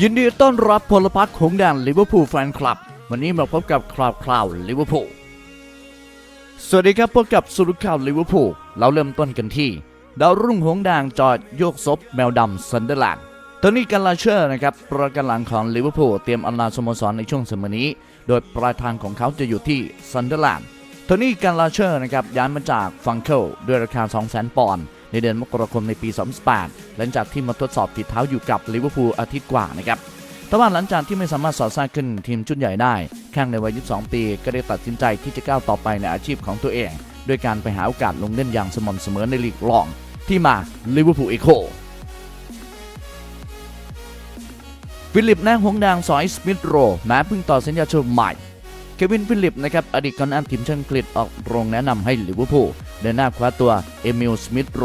ยินดีต้อนรับพลพรรคของแดนลิเวอร์พูลแฟนคลับ วันนี้มาพบกับคราวคราวลิเวอร์พูลสวัสดีครับพบกับสรุข่าวลิเวอร์พูลเราเริ่มต้นกันที่ ดาวรุ่งหงส์แดงจอดโยกซบแมวดำซันเดอร์แลนด์โทนี่กันลาเชอร์นะครับประกันหลังของลิเวอร์พูลเตรียมอำลาสโมสรในช่วงเสมอนี้ โดยปลายทางของเขาจะอยู่ที่ซันเดอร์แลนด์โทนี่กันลาเชอร์นะครับย้ายมาจากฟังเคิลด้วยราคา 200,000 ปอนด์ ในเดือนมกราคมในปี 2018 หลังจากที่มาทดสอบฝีเท้าอยู่กับลิเวอร์พูลอาทิตย์กว่านะครับแต่ว่าหลังจากที่ไม่สามารถสอดแทรกขึ้นทีมชุดใหญ่ได้แข้งในวัย 22 ปี ก็ได้ตัดสินใจที่จะก้าวต่อไปในอาชีพของตัวเอง ด้วยการไปหาโอกาสลงเล่นอย่างสม่ำเสมอในลีกรองที่มาลิเวอร์พูลเอโคฟิลิปแนงหงส์แดงสอยสมิธโรแม้เพิ่งต่อสัญญาชมใหม่ เควินฟิลิปนะครับอดีตกองหน้าทีมชาติอังกฤษออกโรงแนะนำให้ลิเวอร์พูล เดินหน้าคว้าตัวเอมิลสมิธโร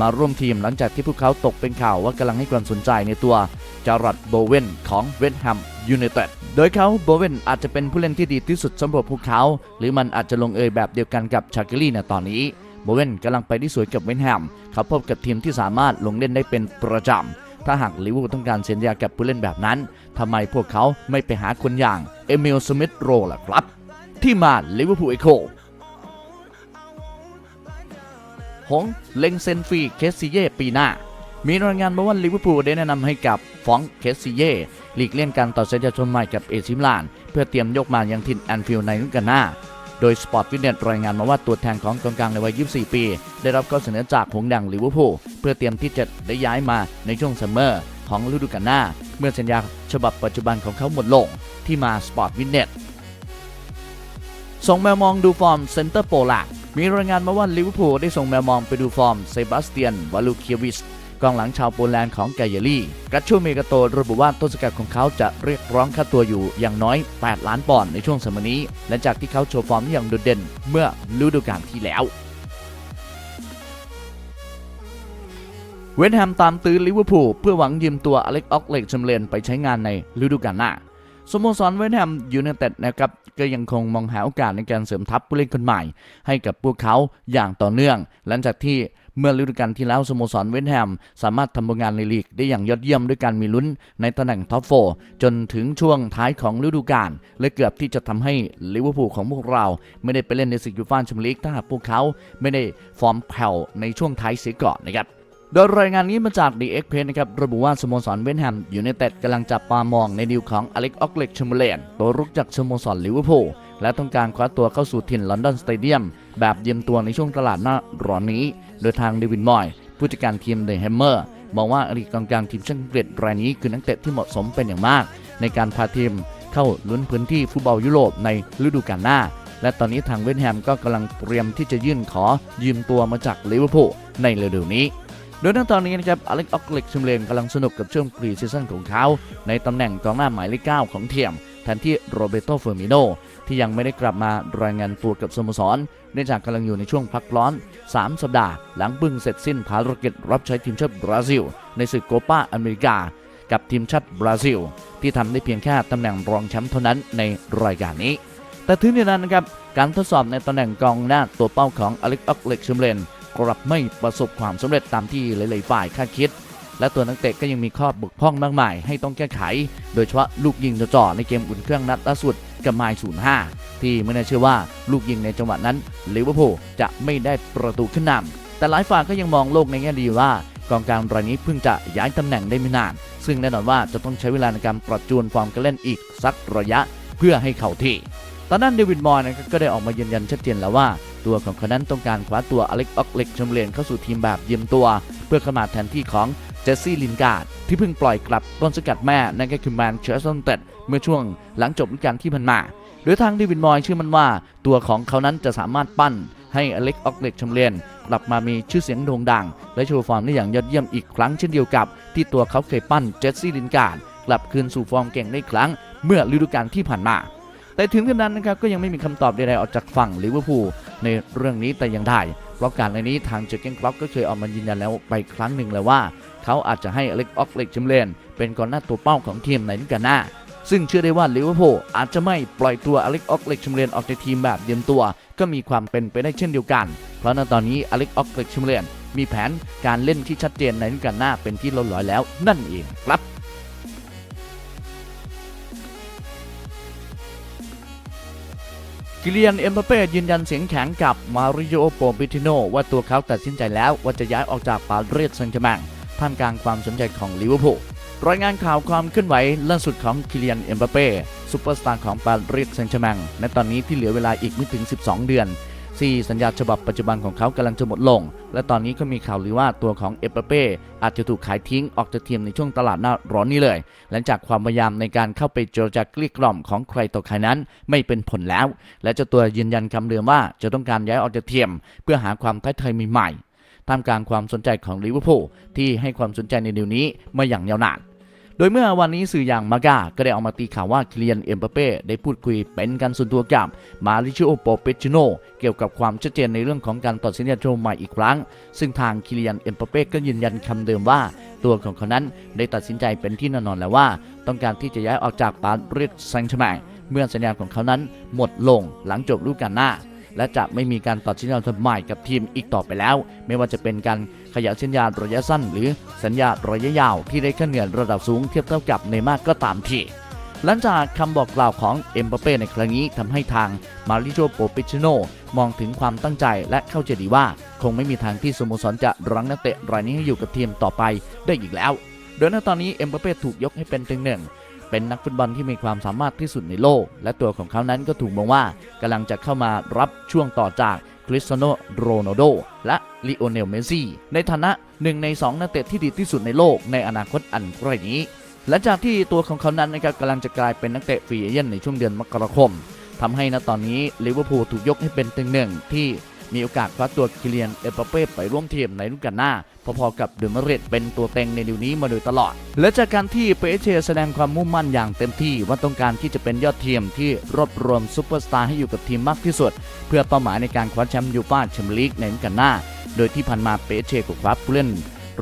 มาร่วมทีมหลังจากที่พวกเขาตกเป็นข่าวว่ากำลังให้ความสนใจในตัวจารัดโบเวนของเวสต์แฮมยูไนเต็ดโดยเขาโบเวนอาจจะเป็นผู้เล่นที่ดีที่สุดสำหรับพวกเขา หรือมันอาจจะลงเอยแบบเดียวกันกับชาเกลี่ในตอนนี้โบเวนกำลังไปที่สวยกับเวสต์แฮมเขาพบกับทีมที่สามารถลงเล่นได้เป็นประจำถ้าหากลิเวอร์พูลต้องการเซ็นสัญญากับผู้เล่นแบบนั้น ทำไมพวกเขาไม่ไปหาคนอย่าง เอมิลสมิธโรล่ะครับ ที่มาลิเวอร์พูลเอโค หงเล็งเซนฟรีเคสซิเย่ปีหน้า มีรายงานมาว่าลิเวอร์พูลได้แนะนำให้กับฟองเคสซิเย่หลีกเลี่ยงการต่อสัญญาชนใหม่กับเอซิมลาน เพื่อเตรียมยกมายังทินแอนฟิลด์ในฤดูกาลหน้าโดยสปอร์ตฟิเนสรายงานมาว่าตัวแทนของกองกลางในวัย 24 ปี ได้รับข้อเสนอจากหงส์แดงลิเวอร์พูลเพื่อเตรียมที่จะได้ย้ายมาในช่วงซัมเมอร์ของฤดูกาลหน้า เมื่อสัญญาฉบับปัจจุบันของเขาหมดลงที่มาสปอร์ตฟิตเนสส่งแมวมองดูฟอร์มเซนเตอร์โปลนด์ มีรายงานมาว่าลิเวอร์พูลได้ส่งแมวมองไปดูฟอร์มเซบาสเตียน วาลูเคียวิสกองหลังชาวโปแลนด์ของไกเยลี่กัตชูเมกาโตระบุว่าต้นสกัดของเขาจะเรียกร้องค่าตัวอยู่อย่างน้อย 8 ล้านปอนด์ในช่วงสมัยนี้หลังจากที่เขาโชว์ฟอร์มอย่างโดดเด่นเมื่อฤดูกาลที่แล้วเวสต์แฮมตามตื้อลิเวอร์พูลเพื่อหวังยืมตัวอเล็กออกเล็กชัมเลนไปใช้งานในฤดูกาลหน้า สโมสรเวสต์แฮมยูไนเต็ดนะครับก็ยังคงมองหาโอกาสในการเสริมทัพผู้เล่นคนใหม่ ให้กับพวกเขาอย่างต่อเนื่อง หลังจากที่เมื่อฤดูกาลที่แล้วสโมสรเวสต์แฮมสามารถทำผลงานในลีกได้อย่างยอดเยี่ยมด้วยการมีลุ้นในตำแหน่งท็อปโฟจนถึงช่วงท้ายของฤดูกาลและเกือบที่จะทำให้ลิเวอร์พูลของพวกเรา ไม่ได้ไปเล่นในศึกยูฟ่าแชมเปี้ยนลีกถ้าหากพวกเขาไม่ได้ฟอร์มแผ่วในช่วงท้ายเสียก่อนนะครับ โดยรายงานนี้มาจาก The Express นะครับระบุว่าสโมสรเวนแฮมยูไนเต็ดกำลังจับตามองในดีลของอเล็กออกเล็กชมเลนตัวรุกจากสโมสรลิเวอร์พูลและต้องการคว้าตัวเข้าสู่ถิ่นลอนดอนสเตเดียม แบบเยี่ยมตัวในช่วงตลาดหน้าร้อนนี้ โดยทางเดวินมอย ผู้จัดการทีมเดอะแฮมเมอร์มองว่าอดีตกองกลางทีมชาติอังกฤษรายนี้คือนักเตะที่เหมาะสมเป็นอย่างมาก ในการพาทีมเข้าลุ้นพื้นที่ฟุตบอลยุโรปในฤดูกาลหน้า และตอนนี้ทางเวนแฮมก็กำลังเตรียมที่จะยื่นขอยืมตัวมาจากลิเวอร์พูลในเร็วๆนี้ โดยในตอนนี้นะครับอเล็กออกเล็กชิมเลนกำลังสนุกกับช่วงพรีซีซั่นของเขา ในตำแหน่งกองหน้าหมายเลข 9 ของทีมแทนที่โรเบโตเฟอร์มิโนที่ยังไม่ได้กลับมารายงานตัวกับสโมสรเนื่องจากกำลังอยู่ในช่วงพักร้อน 3 สัปดาห์ หลังเพิ่งเสร็จสิ้นภารกิจรับใช้ทีมชาติบราซิล ในศึกโกปาอเมริกา กับทีมชาติบราซิล ที่ทำได้เพียงแค่ตำแหน่งรองแชมป์เท่านั้นในรายการนี้ แต่ถึงอย่างนั้นนะครับการทดสอบในตำแหน่งกองหน้าตัวเป้าของอเล็กออกเล็กชิมเลน กลับไม่ประสบความสำเร็จตามที่หลายๆฝ่ายคาดคิด และตัวนักเตะก็ยังมีข้อบกพร่องมากมายให้ต้องแก้ไข โดยเฉพาะลูกยิงจ่อในเกมอุ่นเครื่องนัดล่าสุดกับไมล์05 ที่ไม่น่าเชื่อว่าลูกยิงในจังหวะนั้นลิเวอร์พูลจะไม่ได้ประตูขึ้นนำแต่หลายฝ่ายก็ยังมองโลกในแง่ดีว่ากองกลางรายนี้เพิ่งจะย้ายตำแหน่งได้ไม่นาน ซึ่งแน่นอนว่าจะต้องใช้เวลาในการปรับจูนฟอร์มการเล่นอีกสักระยะเพื่อให้เข้าที่ ตอนนั้นเดวิดมอรับก็ได้ออกมายืนยันชัดเจนแล้วว่า ตัวของเขานั้นต้องการคว้าตัวอเล็กออกเล็กชมเลนเข้าสู่ทีมแบบเยี่ยมตัว เพื่อเข้ามาแทนที่ของเจสซี่ลินการ์ดที่เพิ่งปล่อยกลับต้นสกัดแม่นั่นก็คือแมนเชสเตอร์เต็ดเมื่อช่วงหลังจบฤดูกาลที่ผ่านมา โดยทางเดวิดมอยเชื่อมันว่า ตัวของเขานั้นจะสามารถปั้นให้อเล็กออกเล็กชมเลนกลับมามีชื่อเสียงโด่งดัง และโชว์ฟอร์มได้อย่างยอดเยี่ยมอีกครั้งเช่นเดียวกับ ที่ตัวเขาเคยปั้นเจสซี่ลินการ์ดกลับคืนสู่ฟอร์มเก่งได้ครั้ง เมื่อฤดูกาลที่ผ่านมา แต่ถึงกระนั้นนะครับก็ยังไม่มีคำตอบใดๆออกจากฝั่งลิเวอร์พูลในเรื่องนี้แต่ย่างใดเพราะการในนี้ทางเจอร์เกนคล็อปก็เคยออกมายืนยันแล้วไปครั้งหนึ่งแล้วว่า เขาอาจจะให้อเล็กออกเล็กชิมเลนเป็นกองหน้าตัวเป้าของทีมในฤดูกาลหน้าซึ่งเชื่อได้ว่าลิเวอร์พูลอาจจะไม่ปล่อยตัวอเล็กออกเล็กชิมเลนออกจากทีมแบบเดียมตัว ก็มีความเป็นไปได้เช่นเดียวกัน เพราะณตอนนี้อเล็กออกเล็กชิมเลนมีแผนการเล่นที่ชัดเจนในฤดูกาลหน้าเป็นที่เรียบร้อยแล้วนั่นเองครับ กิเลียนเอ็มเปเป้ยืนยันเสียงแข็งกับมาริโอโปปิติโนว่าตัวเขาตัดสินใจแล้วว่าจะย้ายออกจากปารีสแซงต์แชร์แมงท่ามกลางความสนใจของลิเวอร์พูลรายงานข่าวความเคลื่อนไหวล่าสุดของกิเลียนเอ็มเปเป้ซูเปอร์สตาร์ของปารีสแซงต์แชร์แมงในตอนนี้ที่เหลือเวลาอีกไม่ถึง 12 เดือน ที่สัญญาฉบับปัจจุบันของเขากำลังจะหมดลง และตอนนี้ก็มีข่าวลือว่าตัวของเอเปเป้อาจจะถูกขายทิ้งออกจากทีมในช่วงตลาดหน้าร้อนนี้เลย หลังจากความพยายามในการเข้าไปเจรจาเกลี้ยกล่อมของใครต่อใครนั้นไม่เป็นผลแล้ว และเจ้าตัวยืนยันคำเดิมว่าจะต้องการย้ายออกจากทีมเพื่อหาความท้าทายใหม่ๆท่ามกลางความสนใจของลิเวอร์พูลที่ให้ความสนใจในเดี๋ยวนี้มาอย่างยาวนาน โดยเมื่อวันนี้สื่ออย่างมากาก็ได้ออกมาตีข่าวว่าคิเลียนเอ็มบัปเป้ได้พูดคุยเป็นการส่วนตัวกับมาริชิโอโปเปชิโนเกี่ยวกับความชัดเจนในเรื่องของการต่อสัญญาโชว์ใหม่อีกครั้ง ซึ่งทางคิเลียนเอ็มบัปเป้ก็ยืนยันคำเดิมว่า ตัวของเขานั้นได้ตัดสินใจเป็นที่แน่นอนแล้วว่า ต้องการที่จะย้ายออกจากปารีสแซงต์แชร์แมงเมื่อสัญญาของเขานั้นหมดลงหลังจบฤดูกาลหน้า และจะไม่มีการต่อสัญญาใหม่กับทีมอีกต่อไปแล้ว ไม่ว่าจะเป็นการขยายสัญญาระยะสั้น หรือสัญญาระยะยาวที่ได้ค่าเหนื่อระดับสูงเทียบเท่ากับเนม่าร์ก็ตามทีหลังจากคำบอกกล่าวของเอ็มบัปเป้ในครั้งนี้ทำให้ทางมาริโจโปปิชโนมองถึงความตั้งใจและเข้าใจดีว่า คงไม่มีทางที่สโมสรจะรั้งนักเตะรายนี้ให้อยู่กับทีมต่อไปได้อีกแล้ว โดยณตอนนี้เอ็มบัปเป้ถูกยกให้เป็นตึงหนึ่ง เป็นนักฟุตบอลที่มีความสามารถที่สุดในโลก และตัวของเขานั้นก็ถูกมองว่ากำลังจะเข้ามารับช่วงต่อจากคริสเตียโนโรนัลโดและลิโอเนลเมสซี่ในฐานะหนึ่งในสองนักเตะที่ดีที่สุดในโลกในอนาคตอันใกล้นี้และจากที่ตัวของเขานั้นนะครับกำลังจะกลายเป็นนักเตะฟรีเอเย่นในช่วงเดือนมกราคมทำให้ณตอนนี้ลิเวอร์พูลถูกยกให้เป็นตึงหนึ่งที่ มีโอกาสคว้าตัวคิเลียนเอเปเป้ไปร่วมทีมในฤดูกาลหน้า พอๆกับเดอมาดริดเป็นตัวเต็งในดิวนี้มาโดยตลอด และจากการที่เปเชแสดงความมุ่งมั่นอย่างเต็มที่ว่าต้องการที่จะเป็นยอดทีมที่รวบรวมซูเปอร์สตาร์ให้อยู่กับทีมมากที่สุด เพื่อเป้าหมายในการคว้าแชมป์ยูฟ่าแชมเปี้ยนลีกในฤดูกาลหน้า โดยที่ผ่านมาเปเชก็คว้าผู้เล่น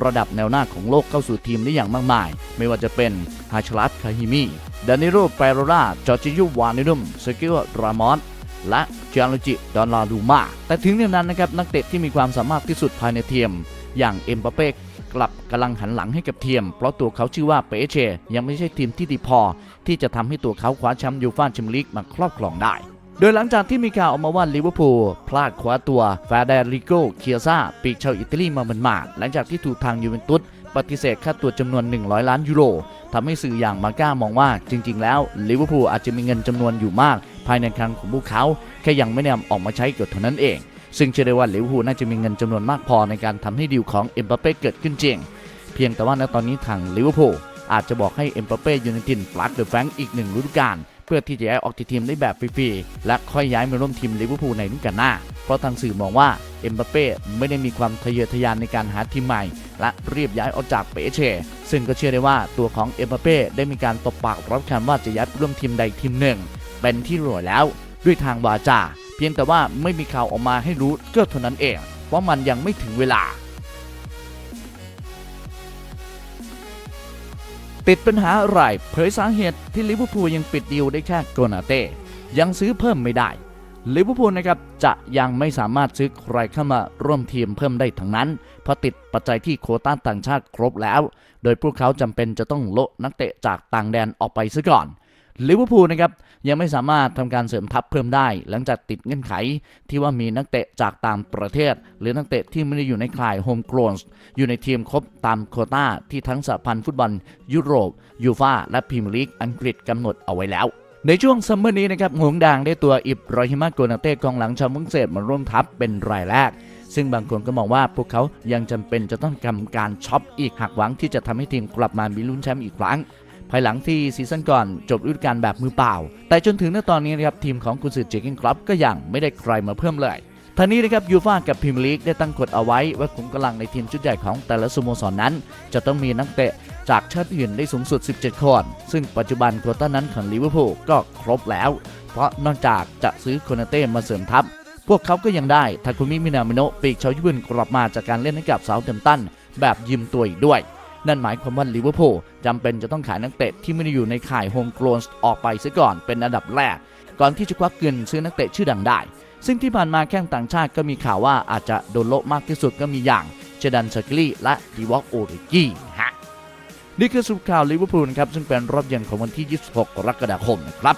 ระดับแนวหน้าของโลกเข้าสู่ทีมได้อย่างมากมาย ไม่ว่าจะเป็นฮาชลัสคาฮิมีดานิโรเปโรราจอร์จิยุวานิดุมเซกิโอรามอน และเจยนจิดอนลาดูมาแต่ถึงอย่างนั้นนะครับนักเตะที่มีความสามารถที่สุดภายในทีมอย่างเอ็มบัปเป้กลับกำลังหันหลังให้กับทีม เพราะตัวเขาชื่อว่าเปเชยังไม่ใช่ทีมที่ดีพอ ที่จะทำให้ตัวเขาคว้าแชมป์ยูฟ่าแชมเปี้ยนลีกมาครอบครองได้ โดยหลังจากที่มีข่าวออกมาว่าลิเวอร์พูลพลาดคว้าตัวฟาเดริโกเคียซาปีกชาวอิตาลีมาเหมันมาหลังจากที่ถูกทางยูเวนตุสปฏิเสธค่าตัวจำนวน 100 ล้านยูโรทำให้สื่ออย่างมาก้ามองว่าจริง ๆ แล้วลิเวอร์พูลอาจจะมีเงินจำนวนอยู่มาก ภายในคลังของพวกเขาแค่ยังไม่นำออกมาใช้เกิดเท่านั้นเอง ซึ่งเชื่อได้ว่าลิเวอร์พูลน่าจะมีเงินจำนวนมากพอในการทำให้ดีลของเอ็มบัปเป้เกิดขึ้นจริง เพียงแต่ว่าณตอนนี้ทางลิเวอร์พูลอาจจะบอกให้เอ็มบัปเป้ยูไนเต็ดปลัดเดอะแฟงค์อีกหนึ่งฤดูกาลเพื่อที่จะย้ายออกจากทีมได้แบบฟรีๆ และค่อยย้ายมาร่วมทีมลิเวอร์พูลในฤดูกาลหน้า เพราะทางสื่อมองว่าเอ็มบัปเป้ไม่ได้มีความทะเยอทะยานในการหาทีมใหม่ และรีบย้ายออกจากเปเช่ ซึ่งก็เชื่อได้ว่าตัวของเอ็มบัปเป้ได้มีการตบปากรับคำว่าจะย้ายร่วมทีมใดทีมหนึ่ง เป็นที่รู้แล้วด้วยทางวาจา เพียงแต่ว่าไม่มีข่าวออกมาให้รู้ก็เท่านั้นเองว่ามันยังไม่ถึงเวลา ติดปัญหาอะไรเผยสาเหตุที่ลิเวอร์พูลยังปิดดีลได้แค่โกนาเต้ยังซื้อเพิ่มไม่ได้ลิเวอร์พูลนะครับจะยังไม่สามารถซื้อใครเข้ามาร่วมทีมเพิ่มได้ทั้งนั้น เพราะติดปัจจัยที่โคต้าต่างชาติครบแล้ว โดยพวกเขาจำเป็นจะต้องโละนักเตะจากต่างแดนออกไปซะก่อน ลิเวอร์พูลนะครับยังไม่สามารถทำการเสริมทัพเพิ่มได้ หลังจากติดเงื่อนไขที่ว่ามีนักเตะจากต่างประเทศ หรือนักเตะที่ไม่ได้อยู่ในข่ายโฮมโกลนอยู่ในทีมครบตามโควต้าที่ทั้งสหพันธ์ฟุตบอล ยุโรป ยูฟาและพรีเมียร์ลีกอังกฤษกำหนดเอาไว้แล้วในช่วงซัมเมอร์นี้นะครับหงส์ด่างได้ตัวอิบรอฮิมาโกนาเต้กองหลังชาวฝรั่งเศสมาร่วมทัพเป็นรายแรก ซึ่งบางคนก็มองว่าพวกเขายังจำเป็นจะต้องทำการช็อปอีกหากหวังที่จะทำให้ทีมกลับมามีลุ้นแชมป์อีกครั้ง ภายหลังที่ซีซั่นก่อนจบฤดูกาลแบบมือเปล่า แต่จนถึงณตอนนี้นะครับทีมของกุนซือเจเกนคลับก็ยังไม่ได้ใครมาเพิ่มเลยท่านี้นะครับยูฟ่ากับพรีเมียร์ลีกได้ตั้งกฎเอาไว้ว่าขุมกำลังในทีมชุดใหญ่ของแต่ละสโมสรนนั้น จะต้องมีนักเตะจากชาติอื่นได้สูงสุด 17 คน ซึ่งปัจจุบันโคต้านั้นของลิเวอร์พูลก็ครบแล้ว เพราะนอกจากจะซื้อโคนาเต้มาเสริมทัพ พวกเขาก็ยังได้ทาคุมิมินามิโนะปีกชาวญี่ปุ่นกลับมาจากการเล่นให้กับเซาท์แฮมป์ตันแบบยืมตัวอีกด้วย นั่นหมายความว่าลิเวอร์พูลจำเป็นจะต้องขายนักเตะที่ไม่ได้อยู่ในข่ายโฮมโกลนออกไปเสียก่อนเป็นอันดับแรก ก่อนที่จะควักเงินซื้อนักเตะชื่อดังได้ ซึ่งที่ผ่านมาแข้งต่างชาติก็มีข่าวว่าอาจจะโดนโละมากที่สุดก็มีอย่างเจดันเชอร์กลีและดีวอกโอริกี้ฮะนี่คือสรุปข่าวลิเวอร์พูลครับซึ่งเป็นรอบเย็นของวันที่ 26 กรกฎาคมนะครับ